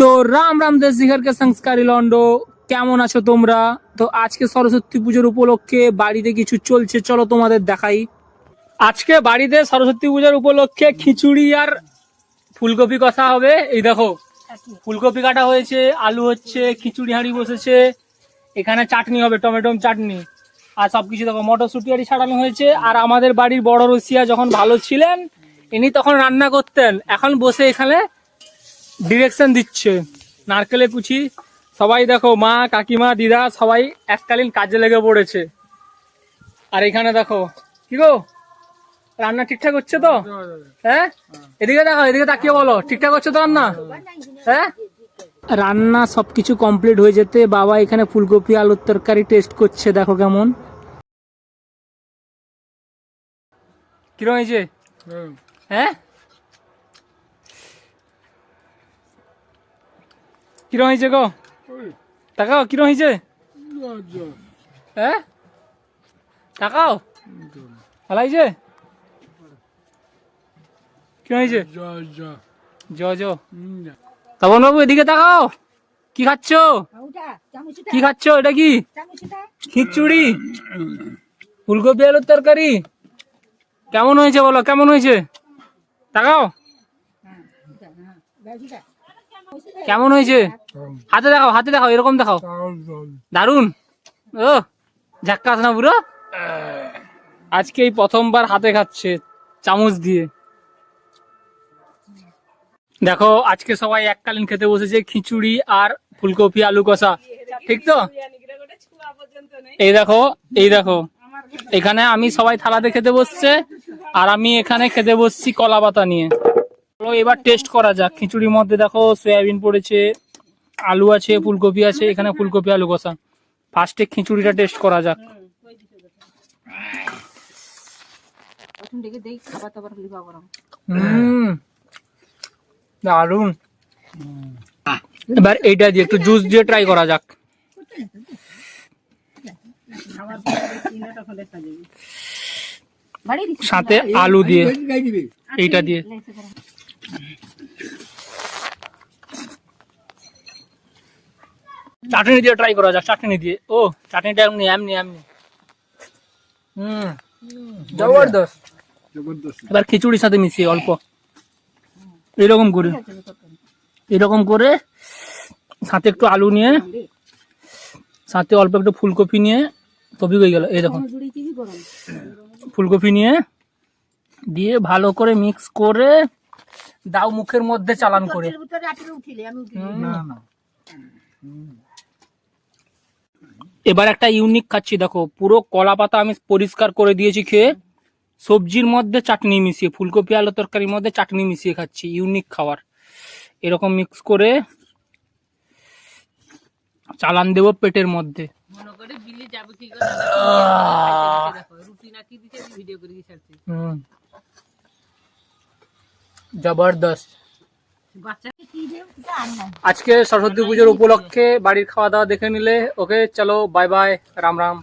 তো রাম রাম দেশ জিহারকে সংস্কারী লন্ড, কেমন আছো তোমরা? তো আজকে সরস্বতী পুজোর উপলক্ষে বাড়িতে কিছু চলছে, চলো তোমাদের দেখাই। আজকে বাড়িতে সরস্বতী পূজার উপলক্ষে খিচুড়ি আর ফুলকপি কষা হবে। এই দেখো, ফুলকপি কাটা হয়েছে, আলু হচ্ছে, খিচুড়ি হাঁড়ি বসেছে, এখানে চাটনি হবে, টমেটো চাটনি। আর সবকিছু দেখো, মটরশুটি আড়ি ছাড়ানো হয়েছে। আর আমাদের বাড়ির বড় রসিয়া যখন ভালো ছিলেন, ইনি তখন রান্না করতেন। এখন বসে এখানে ডিরেকশন দিচ্ছে। নারকেলে কুচি সবাই দেখো মা কাকিমা দিদা সবাই এককালীন কাজে লেগে পড়েছে। আর এখানে দেখো কি গো? রান্না ঠিকঠাক হচ্ছে তো? হ্যাঁ? এদিকে দেখো এদিকে তাকিয়ে বলো ঠিকঠাক হচ্ছে তো রান্না? হ্যাঁ? রান্না সবকিছু কমপ্লিট হয়ে যেতে বাবা এখানে ফুলকপি আলুর তরকারি টেস্ট করছে দেখো কেমন। কিরম হয়েছে? হ্যাঁ? কিরম হয়েছে গো? তাকাও কিরম হয়েছে? হ্যাঁ তাকাও ভালো হয়েছে? কিরম হয়েছে? জ জ। তপন বাবু এদিকে তাকাও। কি খাচ্ছ? কি খাচ্ছ? এটা কি? খিচুড়ি? ফুলকপি আলুর তরকারি? কেমন হয়েছে বলো? কেমন হয়েছে? তাকাও। কেমন হয়েছে? হাতে দেখাও হাতে দেখাও, এরকম দেখাও। দারুণ ও ঝাক্কাস না পুরো আজকে এই প্রথমবার হাতে খাচ্ছে চামচ দিয়ে। দেখো, আজকে সবাই এককালীন খেতে বসেছে খিচুড়ি আর ফুলকপি, আলু কষা। ঠিক তো? এই দেখো এই দেখো। এখানে আমি সবাই থালাতে খেতে বসছে, আর আমি এখানে খেতে বসছি কলা পাতা নিয়ে। চলো এবার টেস্ট করা যাক। খিচুড়ির মধ্যে দেখো সয়াবিন পড়েছে, আলু আছে, ফুলকপি আছে, এখানে ফুলকপি, আলু কষা। ফার্স্টে খিচুড়িটা টেস্ট করা যাক। দারুণ এবার এইটা দিয়ে একটু জুস দিয়ে ট্রাই করা যাক। সাথে আলু দিয়ে, এইটা দিয়ে। চাটনি দিয়ে ট্রাই করা যাক চাটনি দিয়ে। ও চাটনিটা এমনি এমনি এমনি। হুম। জবরদস্ত। এবার খিচুড়ির সাথে মিশিয়ে অল্প। এরকম করে। এরকম করে সাথে একটু আলু নিয়ে সাথে অল্প একটু ফুলকপি নিয়ে কপি হয়ে গেল এই দেখুন। ফুলকপি নিয়ে দিয়ে ভালো করে মিক্স করে দাও মুখের মধ্যে চালান করে। এবার একটা ইউনিক খাচ্ছি দেখো। পুরো কলা পাতা আমি পরিষ্কার করে দিয়েছি খেয়ে। সবজির মধ্যে চাটনি মিশিয়ে ফুলকপি আলু তরকারির মধ্যে চাটনি মিশিয়ে খাচ্ছি ইউনিক খাবার। এরকম মিক্স করে চালান দেব পেটের মধ্যে। হুম। জবরদস্ত। আজকে সরস্বতী পুজোর উপলক্ষে বাড়ির খাওয়া দাওয়া দেখে নিলে। ওকে চলো বাই বাই রাম রাম